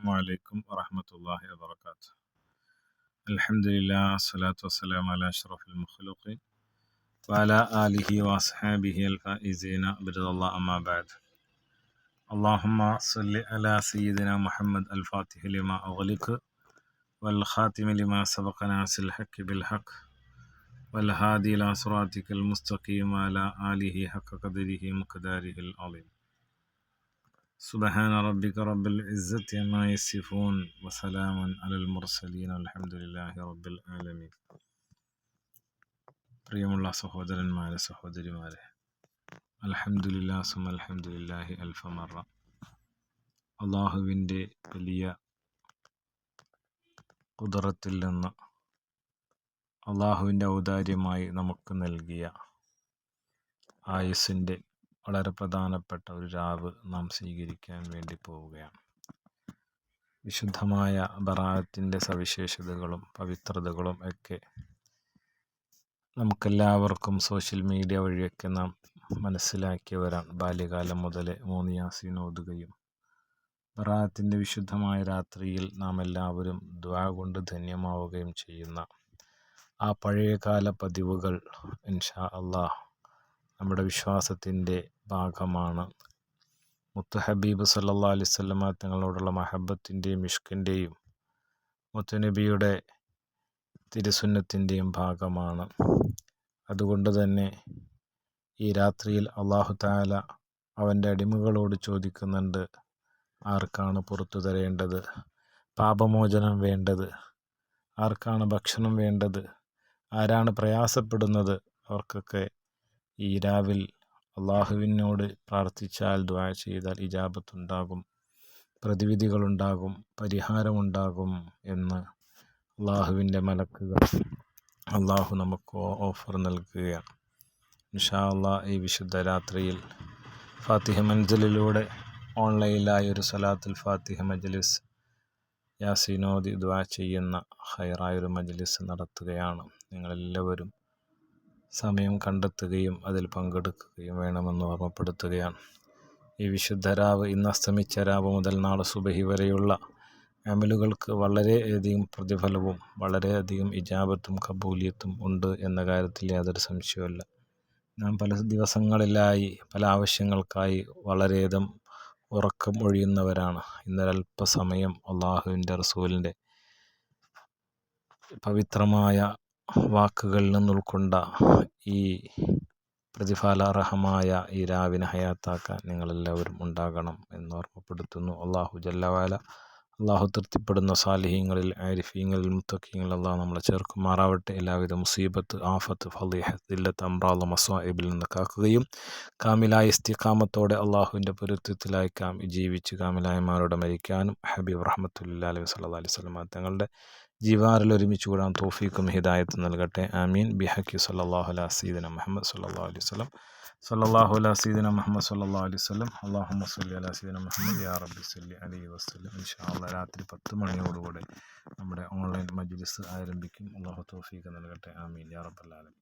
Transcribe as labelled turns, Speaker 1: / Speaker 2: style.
Speaker 1: السلام عليكم ورحمة الله وبركاته. الحمد لله والصلاة والسلام على أشرف المخلوقين وعلى آله وأصحابه الفائزين. برضا الله أما بعد. اللهم صل على سيدنا محمد الفاتح لما أغلق والخاتم لما سبق ناصر الحق بالحق والهادي إلى صراطك المستقيم وعلى آله حق قدره مقداره العظيم. سبحان ربك رب العزة عما يصفون وسلام على المرسلين الحمد لله رب العالمين പ്രിയമുള്ള സഹോദരന്മാരെ സഹോദരിമാരെ അൽഹംദുലില്ലാ സുമ അൽഹംദുലില്ലാഹി അൽഫമറ അള്ളാഹുവിൻ്റെ വലിയ കുതിറത്തിൽ നിന്ന് അള്ളാഹുവിൻ്റെ ഔദാര്യമായി നമുക്ക് നൽകിയ ആയുസിൻ്റെ വളരെ പ്രധാനപ്പെട്ട ഒരു രാവ് നാം സ്വീകരിക്കാൻ വേണ്ടി പോവുകയാണ്. വിശുദ്ധമായ ബറാത്തിന്റെ സവിശേഷതകളും പവിത്രതകളും ഒക്കെ നമുക്കെല്ലാവർക്കും സോഷ്യൽ മീഡിയ വഴിയൊക്കെ നാം മനസ്സിലാക്കിയവരാണ് ബാല്യകാലം മുതലേ മൂന്ന് യാസീൻ ഓതുകയും ബറാത്തിന്റെ വിശുദ്ധമായ രാത്രിയിൽ നാം എല്ലാവരും ദ്വാ കൊണ്ട് ധന്യമാവുകയും ചെയ്യുന്ന ആ പഴയകാല പതിവുകൾ ഇൻഷാ അള്ളാഹ് നമ്മുടെ വിശ്വാസത്തിന്റെ ഭാഗമാണ്. മുത്ത് ഹബീബ് സല്ലാ അലൈവല്ലമ തങ്ങളോടുള്ള മഹബത്തിന്റെയും ഇഷ്കിന്റെയും മുത്തുനബിയുടെ തിരുസുന്നത്തിന്റെയും ഭാഗമാണ്. അതുകൊണ്ട് തന്നെ ഈ രാത്രിയിൽ അള്ളാഹു താല അവന്റെ അടിമകളോട് ചോദിക്കുന്നുണ്ട് ആർക്കാണ് പുറത്തു തരേണ്ടത്? പാപമോചനം വേണ്ടത്? ആർക്കാണ് ഭക്ഷണം വേണ്ടത്? ആരാണ് പ്രയാസപ്പെടുന്നത്? അവർക്കൊക്കെ ഈ രാവിൽ അള്ളാഹുവിനോട് പ്രാർത്ഥിച്ചാൽ ദ്വാ ചെയ്താൽ ഇജാബത്തുണ്ടാകും പ്രതിവിധികളുണ്ടാകും പരിഹാരമുണ്ടാകും എന്ന് അള്ളാഹുവിന്റെ മലക്കുകൾ അള്ളാഹു നമുക്ക് ഓഫർ നൽകുകയാണ്. ഇൻഷാ അള്ളാഹ് ഈ വിശുദ്ധ രാത്രിയിൽ ഫാത്തിഹ മഞ്ചലിലൂടെ ഓൺലൈനിലായി ഒരു സലാത്തുൽ ഫാത്തിഹ മജ്ലിസ് യാസിനോദി ദ്വാ ചെയ്യുന്ന ഹൈറായൊരു മജ്ലിസ് നടത്തുകയാണ്. നിങ്ങളെല്ലാവരും സമയം കണ്ടെത്തുകയും അതിൽ പങ്കെടുക്കുകയും വേണമെന്ന് ഓർമ്മപ്പെടുത്തുകയാണ്. ഈ വിശുദ്ധ രാവ് ഇന്ന് അസ്തമിച്ച രാവ് മുതൽ നാളെ സുബഹി വരെയുള്ള അമലുകൾക്ക് വളരെയധികം പ്രതിഫലവും വളരെയധികം ഇജാബത്തും കബൂലിയത്തും ഉണ്ട് എന്ന കാര്യത്തിൽ യാതൊരു സംശയവുമില്ല. നാം പല ദിവസങ്ങളിലായി പല ആവശ്യങ്ങൾക്കായി വളരെയധികം ഉറക്കം ഒഴിയുന്നവരാണ്. ഇന്നൊരല്പസമയം അള്ളാഹുവിന്റെ റസൂലിന്റെ പവിത്രമായ വാക്കുകളിൽ നിന്ന് ഉൾക്കൊണ്ട ഈ പ്രതിഫലാർഹമായ ഈ രാവിനെ ഹയാത്താക്കാൻ നിങ്ങളെല്ലാവരും ഉണ്ടാകണം എന്ന് ഓർമ്മപ്പെടുത്തുന്നു അള്ളാഹു ജല്ലവാല. അള്ളാഹു തൃപ്തിപ്പെടുന്ന സാലിഹ്യങ്ങളിൽ ആരിഫീങ്ങളിൽ മുത്തക്കിങ്ങളിൽ അള്ളാഹു നമ്മളെ ചേർക്കുമാറാവട്ടെ. എല്ലാവിധ മുസീബത്ത് ആഫത്ത് ഫലിഹത്ത് ഇല്ലത്ത് അമ്രാള മസ്വാഇബിൽ നിന്ന് കാക്കുകയും കാമിലായ ഇസ്തിഖാമത്തോടെ അള്ളാഹുവിന്റെ പൊരുത്തത്തിലായി കാം ജീവിച്ച് കാമിലായമാരോടെ മരിക്കാനും ഹബീബ് റഹ്മത്തുല്ലാ അലൈഹി സ്വല്ലാ അലൈഹി സ്വലമ തങ്ങളുടെ ജീവാറിൽ ഒരുമിച്ച് കൂടാൻ തോഫീക്കും ഹിദായത്ത് നൽകട്ടെ. ആമീൻ. ബിഹക്കി സല്ലാഹു അല സീദന മുഹമ്മദ് സല്ലാ അലൈഹി സ്വലം സല്ലാഹു അല സീദന മുഹമ്മദ് സല്ലാ അലൈഹി സ്വലം അള്ളാഹു സല്ലി അല സീദന മുഹമ്മദ് യാ റബ്ബി സല്ലി അലൈഹി വസ്ലം ഇൻഷാല്ല രാത്രി പത്ത് മണിയോടുകൂടെ നമ്മുടെ ഓൺലൈൻ മജ്ലിസ് ആരംഭിക്കും. അള്ളാഹു തോഫീക്ക് നൽകട്ടെ. ആമീൻ. യാ റബ്ബല്ലാലം